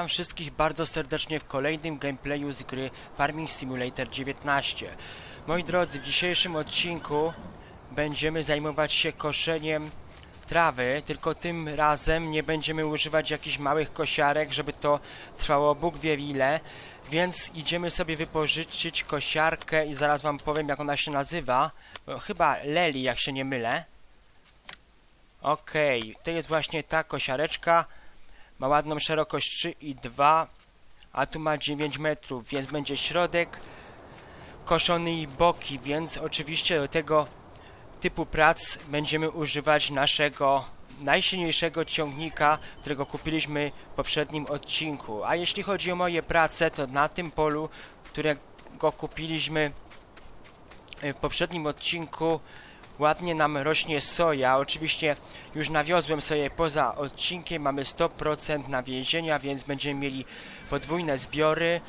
Witam wszystkich bardzo serdecznie w kolejnym gameplayu z gry Farming Simulator 19. Moi drodzy, w dzisiejszym odcinku będziemy zajmować się koszeniem trawy, tylko tym razem nie będziemy używać jakichś małych kosiarek, żeby to trwało Bóg wie ile, więc idziemy sobie wypożyczyć kosiarkę i zaraz wam powiem jak ona się nazywa. Chyba Leli, jak się nie mylę. Okej, to jest właśnie ta kosiareczka. Ma ładną szerokość 3,2, a tu ma 9 metrów, więc będzie środek koszony i boki, więc oczywiście do tego typu prac będziemy używać naszego najsilniejszego ciągnika, którego kupiliśmy w poprzednim odcinku. A jeśli chodzi o moje prace, to na tym polu, którego kupiliśmy w poprzednim odcinku, ładnie nam rośnie soja. Oczywiście już nawiozłem sobie poza odcinkiem, mamy 100% nawiezienia, więc będziemy mieli podwójne zbiory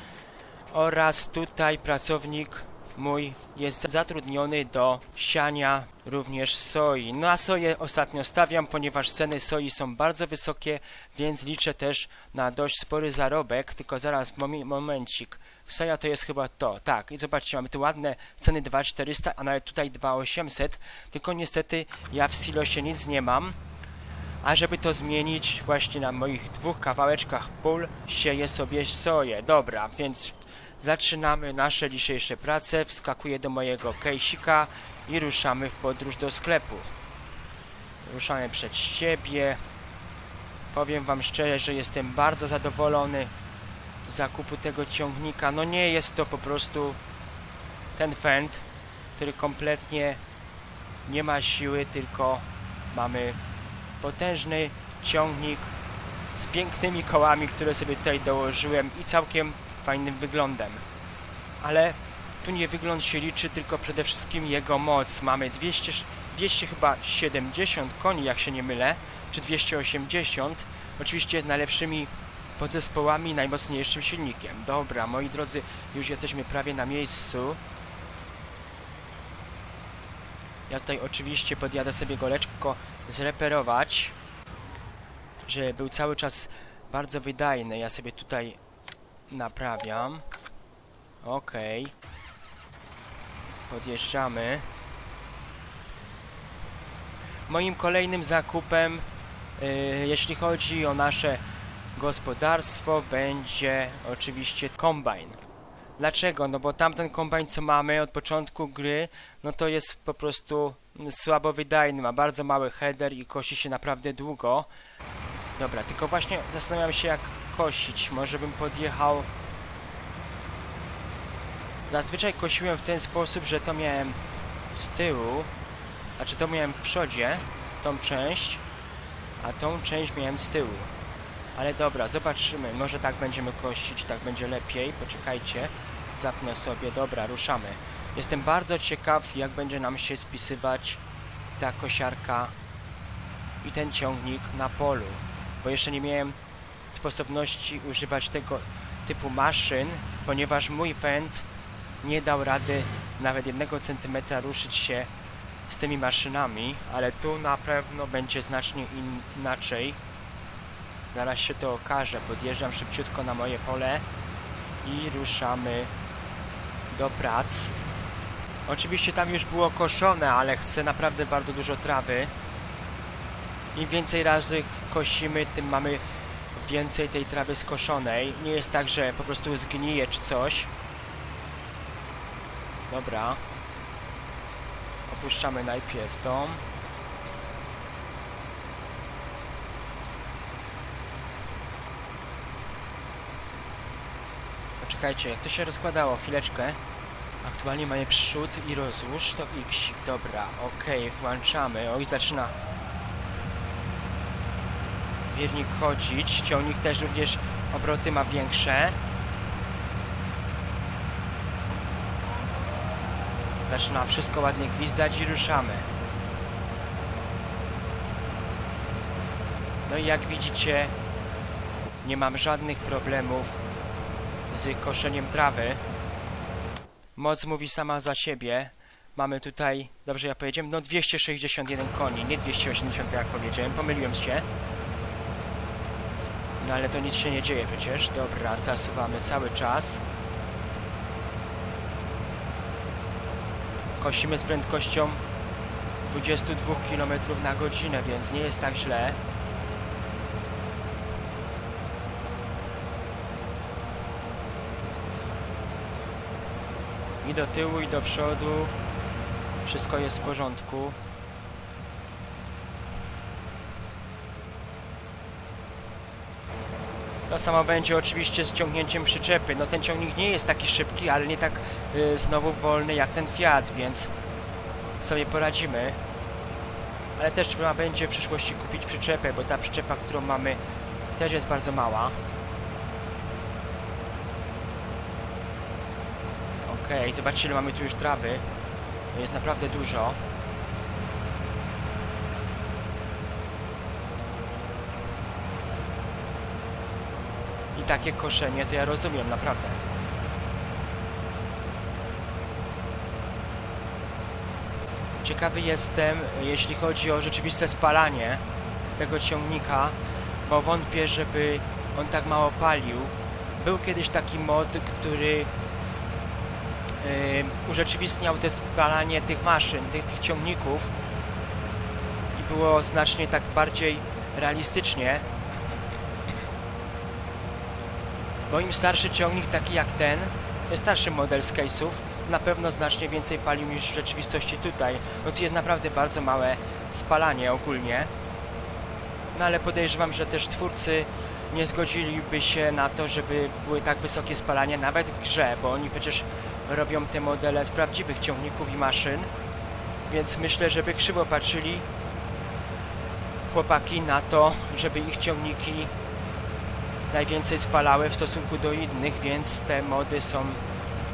oraz tutaj pracownik mój jest zatrudniony do siania również soi. Na soję ostatnio stawiam, ponieważ ceny soi są bardzo wysokie, więc liczę też na dość spory zarobek, tylko zaraz momi- momencik. Soja to jest chyba to, tak. I zobaczcie, mamy tu ładne ceny 2400, a nawet tutaj 2800, tylko niestety ja w silosie nic nie mam. A żeby to zmienić, właśnie na moich dwóch kawałeczkach pól sieję sobie soję. Dobra, więc zaczynamy nasze dzisiejsze prace. Wskakuję do mojego kejsika i ruszamy w podróż do sklepu. Ruszamy przed siebie. Powiem wam szczerze, że jestem bardzo zadowolony zakupu tego ciągnika. No nie jest to po prostu ten fend, który kompletnie nie ma siły, tylko mamy potężny ciągnik z pięknymi kołami, które sobie tutaj dołożyłem i całkiem fajnym wyglądem. Ale tu nie wygląd się liczy, tylko przede wszystkim jego moc. Mamy 200, 200 chyba 70 koni, jak się nie mylę, czy 280. Oczywiście z najlepszymi podzespołami i najmocniejszym silnikiem. Dobra, moi drodzy, już jesteśmy prawie na miejscu. Ja tutaj oczywiście podjadę sobie go lekko zreperować, żeby był cały czas bardzo wydajny. Ja sobie tutaj naprawiam. Okej. Podjeżdżamy. Moim kolejnym zakupem, yy, jeśli chodzi o nasze gospodarstwo, będzie oczywiście kombajn. Dlaczego? No bo tamten kombajn, co mamy od początku gry, no to jest po prostu słabo wydajny, ma bardzo mały header i kosi się naprawdę długo. Dobra, tylko właśnie zastanawiam się jak kosić. Może bym podjechał... Zazwyczaj kosiłem w ten sposób, że to miałem z tyłu, a czy to miałem w przodzie, tą część, a tą część miałem z tyłu. Ale dobra, zobaczymy. Może tak będziemy kosić, tak będzie lepiej. Poczekajcie. Zapnę sobie. Dobra, ruszamy. Jestem bardzo ciekaw, jak będzie nam się spisywać ta kosiarka i ten ciągnik na polu. Bo jeszcze nie miałem sposobności używać tego typu maszyn, ponieważ mój węd nie dał rady nawet jednego centymetra ruszyć się z tymi maszynami, ale tu na pewno będzie znacznie in inaczej. Zaraz się to okaże. Podjeżdżam szybciutko na moje pole i ruszamy do prac. Oczywiście tam już było koszone, ale chcę naprawdę bardzo dużo trawy. Im więcej razy kosimy, tym mamy więcej tej trawy skoszonej. Nie jest tak, że po prostu zgnije czy coś. Dobra. Opuszczamy najpierw dom. Poczekajcie, jak to się rozkładało? Chwileczkę. Aktualnie mamy przód i rozłóż, to x. Dobra, okej, włączamy. Oj, zaczyna wiernik chodzić. Ciągnik też również obroty ma większe. Zaczyna wszystko ładnie gwizdać i ruszamy. No i jak widzicie, nie mam żadnych problemów z koszeniem trawy. Moc mówi sama za siebie. Mamy tutaj, dobrze ja powiedziałem, no 261 koni, nie 280 jak powiedziałem, pomyliłem się. No ale to nic się nie dzieje przecież. Dobra, zasuwamy cały czas. Kosimy z prędkością 22 km na godzinę, więc nie jest tak źle. I do tyłu, i do przodu. Wszystko jest w porządku. To samo będzie oczywiście z ciągnięciem przyczepy. No ten ciągnik nie jest taki szybki, ale nie tak y, znowu wolny jak ten Fiat, więc sobie poradzimy. Ale też trzeba będzie w przyszłości kupić przyczepę, bo ta przyczepa, którą mamy też jest bardzo mała. Okej, zobaczcie ile mamy tu już trawy. To jest naprawdę dużo. I takie koszenie to ja rozumiem, naprawdę. Ciekawy jestem, jeśli chodzi o rzeczywiste spalanie tego ciągnika, bo wątpię, żeby on tak mało palił. Był kiedyś taki mod, który urzeczywistniał spalanie tych maszyn, tych, tych ciągników i było znacznie tak bardziej realistycznie. Bo im starszy ciągnik, taki jak ten, starszy model z case'ów, na pewno znacznie więcej palił niż w rzeczywistości tutaj. No tu jest naprawdę bardzo małe spalanie ogólnie. No ale podejrzewam, że też twórcy nie zgodziliby się na to, żeby były tak wysokie spalanie nawet w grze, bo oni przecież robią te modele z prawdziwych ciągników i maszyn. Więc myślę, żeby krzywo patrzyli chłopaki na to, żeby ich ciągniki najwięcej spalały w stosunku do innych, więc te mody są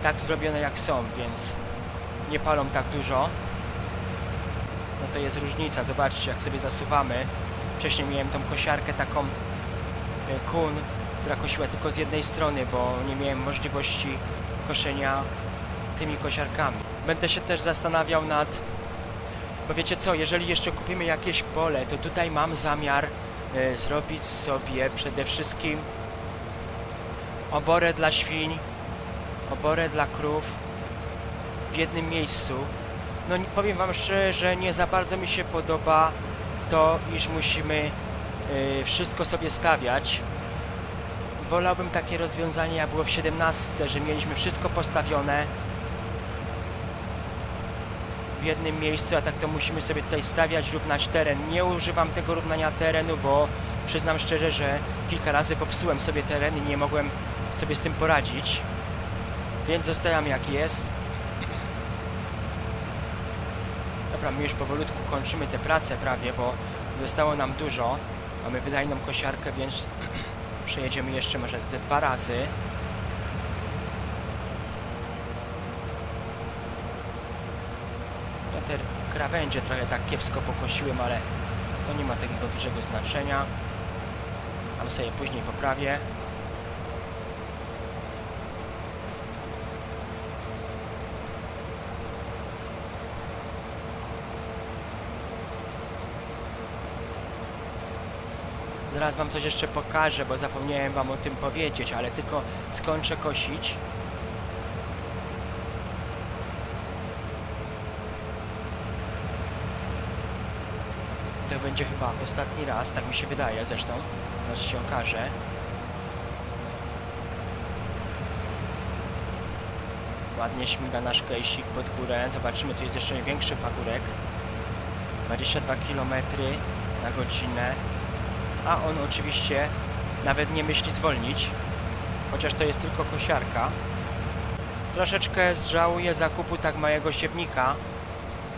tak zrobione jak są, więc nie palą tak dużo. No to jest różnica, zobaczcie jak sobie zasuwamy. Wcześniej miałem tą kosiarkę taką e, kun, która kosiła tylko z jednej strony, bo nie miałem możliwości koszenia tymi kosiarkami. Będę się też zastanawiał nad... Bo wiecie co, jeżeli jeszcze kupimy jakieś pole, to tutaj mam zamiar e, zrobić sobie przede wszystkim oborę dla świń, oborę dla krów w jednym miejscu. No powiem wam szczerze, że nie za bardzo mi się podoba to, iż musimy y, wszystko sobie stawiać. Wolałbym takie rozwiązanie jak było w 17, że mieliśmy wszystko postawione w jednym miejscu, a tak to musimy sobie tutaj stawiać, równać teren. Nie używam tego równania terenu, bo przyznam szczerze, że kilka razy popsułem sobie teren i nie mogłem sobie z tym poradzić. Więc zostawiam jak jest. Dobra, my już powolutku kończymy te prace prawie, bo zostało nam dużo. Mamy wydajną kosiarkę, więc przejedziemy jeszcze może te dwa razy. Ja te krawędzie trochę tak kiepsko pokosiłem, ale to nie ma takiego dużego znaczenia. Tam sobie później poprawię. Zaraz wam coś jeszcze pokażę, bo zapomniałem wam o tym powiedzieć, ale tylko skończę kosić. Będzie chyba ostatni raz, tak mi się wydaje zresztą. Zaraz się okaże. Ładnie śmiga nasz kejsik pod górę. Zobaczymy, tu jest jeszcze większy fagurek. 22 km na godzinę a on oczywiście nawet nie myśli zwolnić, chociaż to jest tylko kosiarka. Troszeczkę żałuję zakupu tak małego siewnika.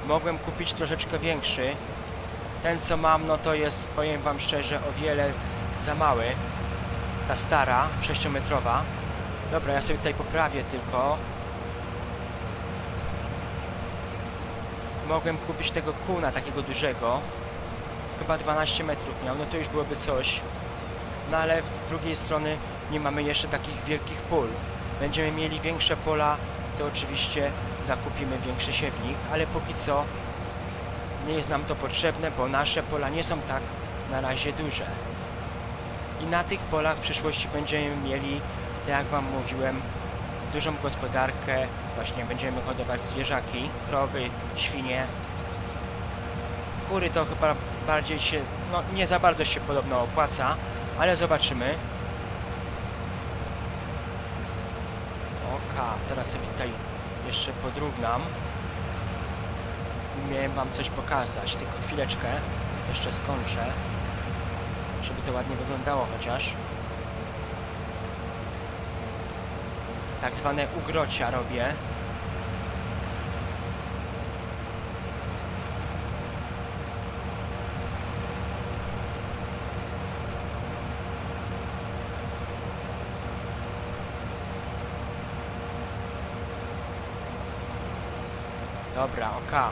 Mogłem kupić troszeczkę większy. Ten co mam, no to jest, powiem wam szczerze, o wiele za mały. Ta stara, 6-metrowa. Dobra, ja sobie tutaj poprawię tylko. Mogłem kupić tego kuna takiego dużego chyba 12 metrów miał, no to już byłoby coś. No ale z drugiej strony nie mamy jeszcze takich wielkich pól. Będziemy mieli większe pola, to oczywiście zakupimy większy siewnik, ale póki co nie jest nam to potrzebne, bo nasze pola nie są tak na razie duże. I na tych polach w przyszłości będziemy mieli, tak jak Wam mówiłem, dużą gospodarkę. Właśnie będziemy hodować zwierzaki, krowy, świnie. Kury to chyba bardziej się, no nie za bardzo się podobno opłaca, ale zobaczymy. Oka, teraz sobie tutaj jeszcze podrównam. Miałem wam coś pokazać, tylko chwileczkę. Jeszcze skończę. Żeby to ładnie wyglądało chociaż. Tak zwane ugrocia robię. Dobra, oka.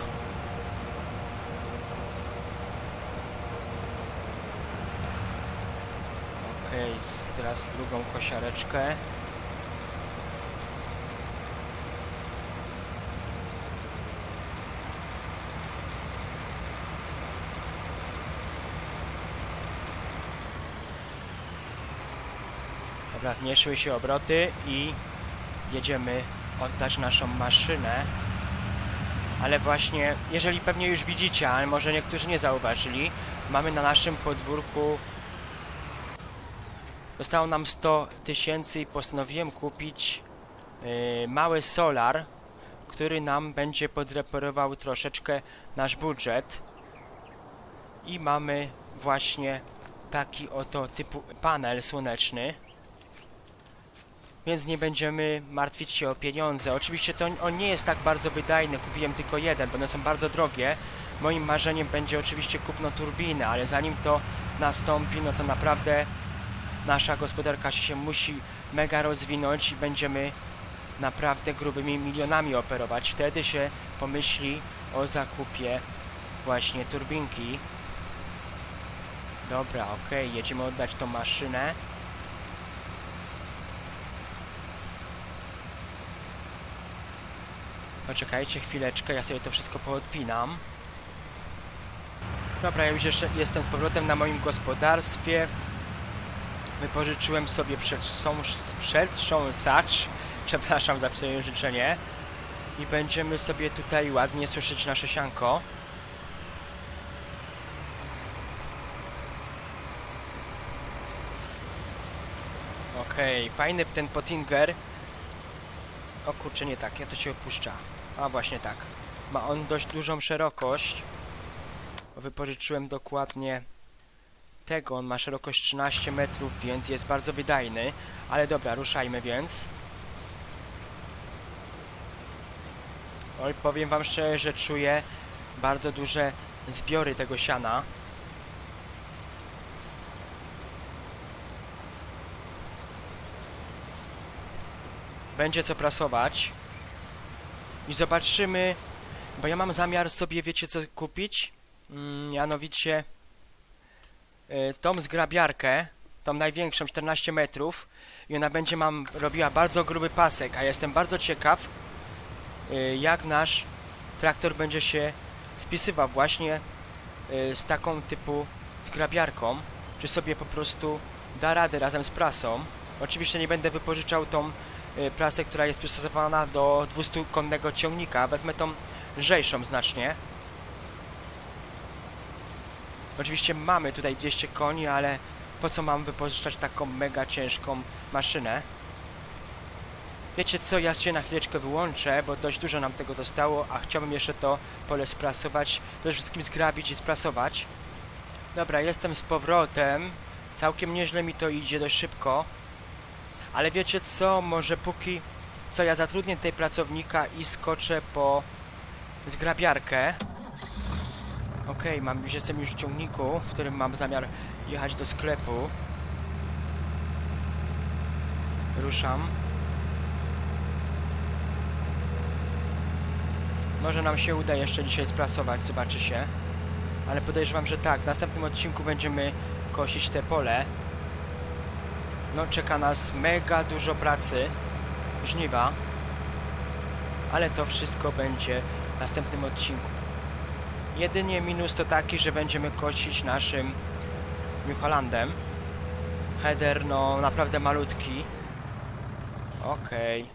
Okej, z- teraz drugą kosiareczkę. Dobra, zmniejszyły się obroty i jedziemy oddać naszą maszynę. Ale właśnie, jeżeli pewnie już widzicie, ale może niektórzy nie zauważyli, mamy na naszym podwórku Zostało nam 100 tysięcy i postanowiłem kupić yy, mały solar, który nam będzie podreperował troszeczkę nasz budżet. I mamy właśnie taki oto typu panel słoneczny. Więc nie będziemy martwić się o pieniądze. Oczywiście to on nie jest tak bardzo wydajny, kupiłem tylko jeden, bo one są bardzo drogie. Moim marzeniem będzie oczywiście kupno turbiny, ale zanim to nastąpi, no to naprawdę nasza gospodarka się musi mega rozwinąć i będziemy naprawdę grubymi milionami operować. Wtedy się pomyśli o zakupie właśnie turbinki. Dobra, okej, jedziemy oddać tą maszynę. Poczekajcie chwileczkę, ja sobie to wszystko poodpinam. Dobra, ja już jeszcze jestem z powrotem na moim gospodarstwie. Wypożyczyłem sobie przetrząsacz, przepraszam za przejęzyczenie. I będziemy sobie tutaj ładnie suszyć nasze sianko. Okej, fajny ten Pottinger. O kurczę, nie tak, ja to się opuszcza. A właśnie tak. Ma on dość dużą szerokość. Wypożyczyłem dokładnie tego, on ma szerokość 13 metrów, więc jest bardzo wydajny. Ale dobra, ruszajmy więc. Oj, powiem wam szczerze, że czuję bardzo duże zbiory tego siana. Będzie co prasować. I zobaczymy, bo ja mam zamiar sobie, wiecie co kupić? Mm, mianowicie tą zgrabiarkę, tą największą, 14 metrów i ona będzie mam robiła bardzo gruby pasek, a jestem bardzo ciekaw y, jak nasz traktor będzie się spisywał właśnie y, z taką typu zgrabiarką, czy sobie po prostu da radę razem z prasą. Oczywiście nie będę wypożyczał tą prasę, która jest przystosowana do 200-konnego ciągnika, wezmę tą lżejszą znacznie. Oczywiście mamy tutaj 200 koni, ale po co mam wypożyczać taką mega ciężką maszynę? Wiecie co, ja się na chwileczkę wyłączę, bo dość dużo nam tego dostało, a chciałbym jeszcze to pole sprasować, przede wszystkim zgrabić i sprasować. Dobra, jestem z powrotem. Całkiem nieźle mi to idzie, dość szybko. Ale wiecie co, może póki co ja zatrudnię tutaj pracownika i skoczę po zgrabiarkę. Okej, mam już jestem już w ciągniku, w którym mam zamiar jechać do sklepu. Ruszam. Może nam się uda jeszcze dzisiaj sprasować, zobaczy się. Ale podejrzewam, że tak. W następnym odcinku będziemy kosić te pole. No, czeka nas mega dużo pracy. Żniwa. Ale to wszystko będzie w następnym odcinku. Jedynie minus to taki, że będziemy kosić naszym New Hollandem. Header, no naprawdę malutki. Okej.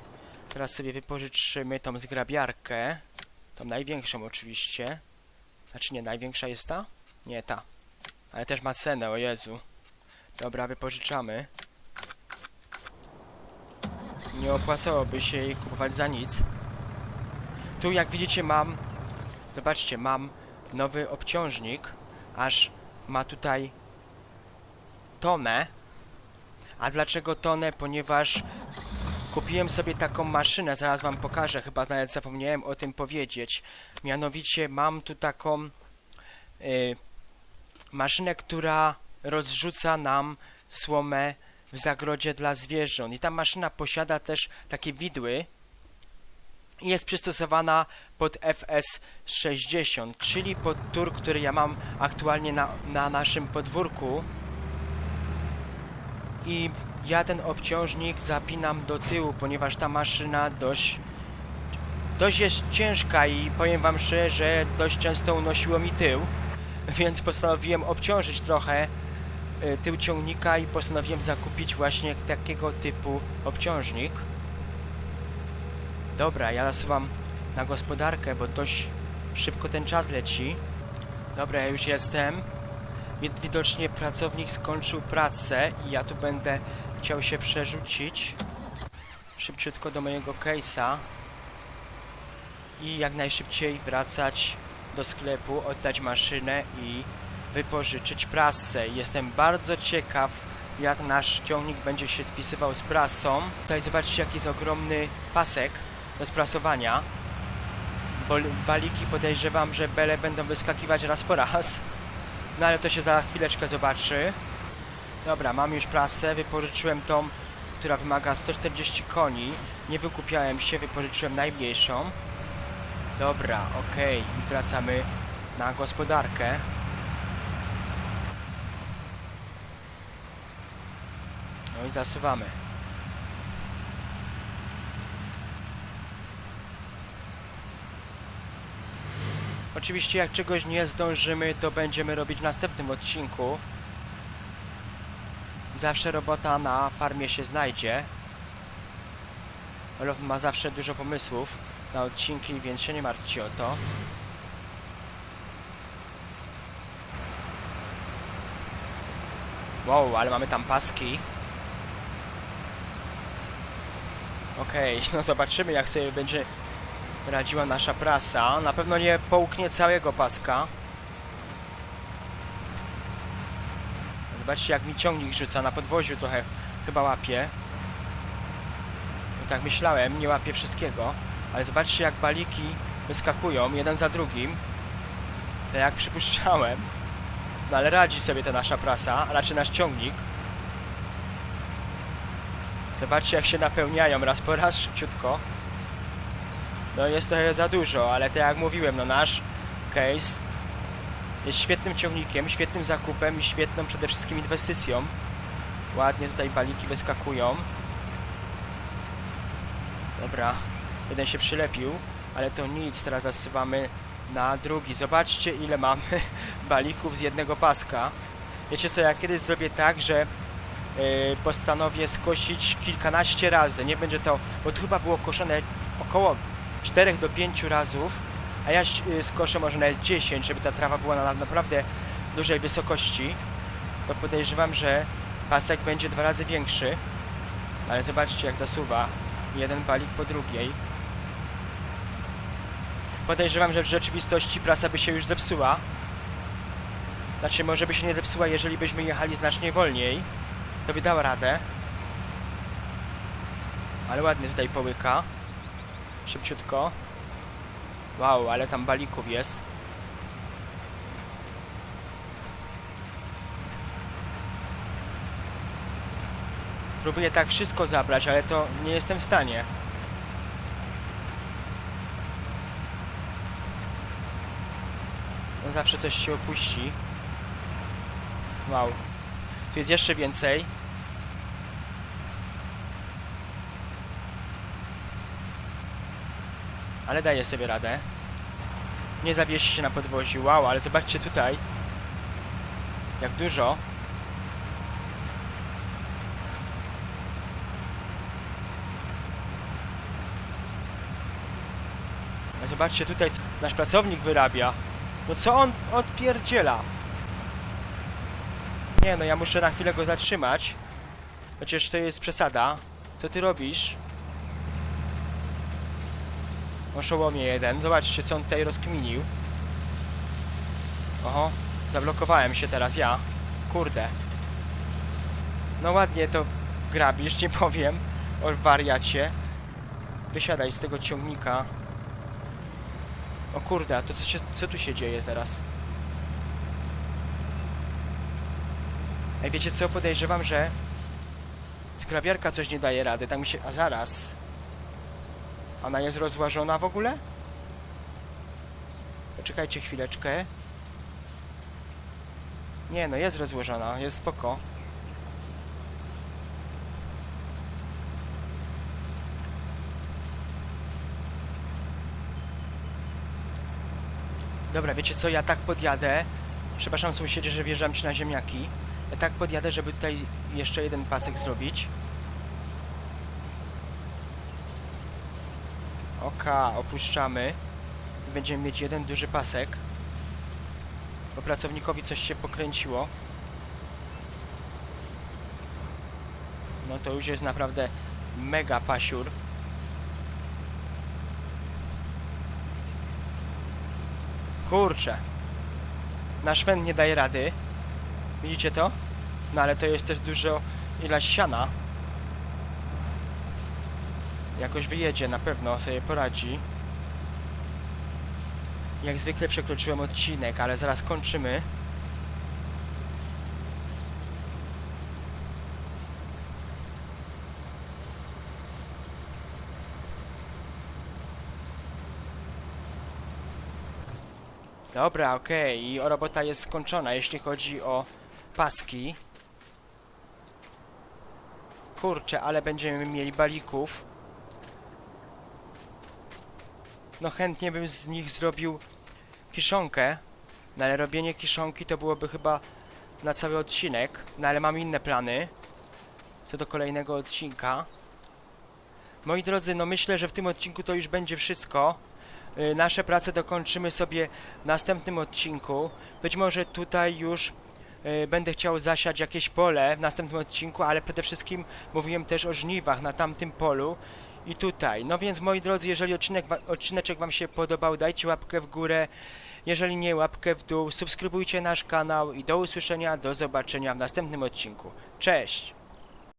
Teraz sobie wypożyczymy tą zgrabiarkę. Tą największą oczywiście. Znaczy nie, największa jest ta? Nie, ta. Ale też ma cenę, o Jezu. Dobra, wypożyczamy. Nie opłacałoby się jej kupować za nic. Tu jak widzicie mam... Zobaczcie, mam nowy obciążnik. Aż ma tutaj tonę. A dlaczego tonę? Ponieważ kupiłem sobie taką maszynę, zaraz wam pokażę, chyba nawet zapomniałem o tym powiedzieć. Mianowicie mam tu taką y, maszynę, która rozrzuca nam słomę w zagrodzie dla zwierząt. I ta maszyna posiada też takie widły jest przystosowana pod FS60, czyli pod tur, który ja mam aktualnie na, na naszym podwórku. I ja ten obciążnik zapinam do tyłu, ponieważ ta maszyna dość, dość jest ciężka i powiem wam szczerze, że dość często unosiło mi tył, więc postanowiłem obciążyć trochę y, tył ciągnika i postanowiłem zakupić właśnie takiego typu obciążnik. Dobra, ja zasuwam na gospodarkę, bo dość szybko ten czas leci. Dobra, ja już jestem. Wid- Widocznie pracownik skończył pracę i ja tu będę chciał się przerzucić szybciutko do mojego case'a i jak najszybciej wracać do sklepu, oddać maszynę i wypożyczyć prasę. Jestem bardzo ciekaw, jak nasz ciągnik będzie się spisywał z prasą. Tutaj zobaczcie, jaki jest ogromny pasek do sprasowania. Bol- baliki podejrzewam, że bele będą wyskakiwać raz po raz. No ale to się za chwileczkę zobaczy. Dobra, mam już prasę, wypożyczyłem tą, która wymaga 140 koni. Nie wykupiałem się, wypożyczyłem najmniejszą. Dobra, okej, i wracamy na gospodarkę. No i zasuwamy. Oczywiście jak czegoś nie zdążymy, to będziemy robić w następnym odcinku. Zawsze robota na farmie się znajdzie. Olof ma zawsze dużo pomysłów na odcinki, więc się nie martwcie o to. Wow, ale mamy tam paski. Okej, no zobaczymy jak sobie będzie radziła nasza prasa. Na pewno nie połknie całego paska. Zobaczcie jak mi ciągnik rzuca na podwoziu trochę chyba łapie. No tak myślałem, nie łapie wszystkiego. Ale zobaczcie jak baliki wyskakują jeden za drugim. Tak jak przypuszczałem. No ale radzi sobie ta nasza prasa, a raczej nasz ciągnik. Zobaczcie jak się napełniają raz po raz szybciutko. No jest trochę za dużo, ale tak jak mówiłem, no nasz case jest świetnym ciągnikiem, świetnym zakupem i świetną przede wszystkim inwestycją. Ładnie tutaj baliki wyskakują. Dobra, jeden się przylepił, ale to nic, teraz zasuwamy na drugi. Zobaczcie ile mamy balików z jednego paska. Wiecie co, ja kiedyś zrobię tak, że yy, postanowię skosić kilkanaście razy. Nie będzie to, bo tu chyba było koszone około 4 do 5 razów, a ja y, skoszę może nawet 10, żeby ta trawa była na naprawdę dużej wysokości, to podejrzewam, że pasek będzie dwa razy większy. Ale zobaczcie jak zasuwa jeden balik po drugiej. Podejrzewam, że w rzeczywistości prasa by się już zepsuła. Znaczy może by się nie zepsuła, jeżeli byśmy jechali znacznie wolniej. To by dała radę. Ale ładnie tutaj połyka. Szybciutko. Wow, ale tam balików jest. Próbuję tak wszystko zabrać, ale to nie jestem w stanie. No zawsze coś się opuści. Wow. Tu jest jeszcze więcej. ale daje sobie radę. Nie zawiesi się na podwoziu. Wow, ale zobaczcie tutaj, jak dużo. A zobaczcie tutaj, nasz pracownik wyrabia. No co on odpierdziela? Nie no, ja muszę na chwilę go zatrzymać. Chociaż to jest przesada. Co ty robisz? Oszołomie jeden. Zobaczcie, co on tutaj rozkminił. Oho, zablokowałem się teraz ja. Kurde. No ładnie to grabisz, nie powiem. O wariacie. Wysiadaj z tego ciągnika. O kurde, a to co, się, co tu się dzieje teraz? Ej, wiecie co? Podejrzewam, że skrabiarka coś nie daje rady. Tak mi się... A zaraz. Ona jest rozłażona w ogóle? Poczekajcie chwileczkę. Nie, no jest rozłożona, jest spoko. Dobra, wiecie co, ja tak podjadę. Przepraszam sąsiedzie, że wjeżdżam ci na ziemniaki. Ja tak podjadę, żeby tutaj jeszcze jeden pasek zrobić. Oka, opuszczamy. Będziemy mieć jeden duży pasek. Bo pracownikowi coś się pokręciło. No to już jest naprawdę mega pasiur. Kurczę. Nasz węd nie daje rady. Widzicie to? No ale to jest też dużo ilość siana. Jakoś wyjedzie, na pewno sobie poradzi. Jak zwykle przekroczyłem odcinek, ale zaraz kończymy. Dobra, okej, i robota jest skończona, jeśli chodzi o paski. Kurczę, ale będziemy mieli balików. No chętnie bym z nich zrobił kiszonkę, no ale robienie kiszonki to byłoby chyba na cały odcinek, no ale mam inne plany co do kolejnego odcinka. Moi drodzy, no myślę, że w tym odcinku to już będzie wszystko. Y, Nasze prace dokończymy sobie w następnym odcinku. Być może tutaj już y, będę chciał zasiać jakieś pole w następnym odcinku, ale przede wszystkim mówiłem też o żniwach na tamtym polu i tutaj. No więc moi drodzy, jeżeli odcinek, odcineczek Wam się podobał, dajcie łapkę w górę. Jeżeli nie, łapkę w dół. Subskrybujcie nasz kanał i do usłyszenia, do zobaczenia w następnym odcinku. Cześć!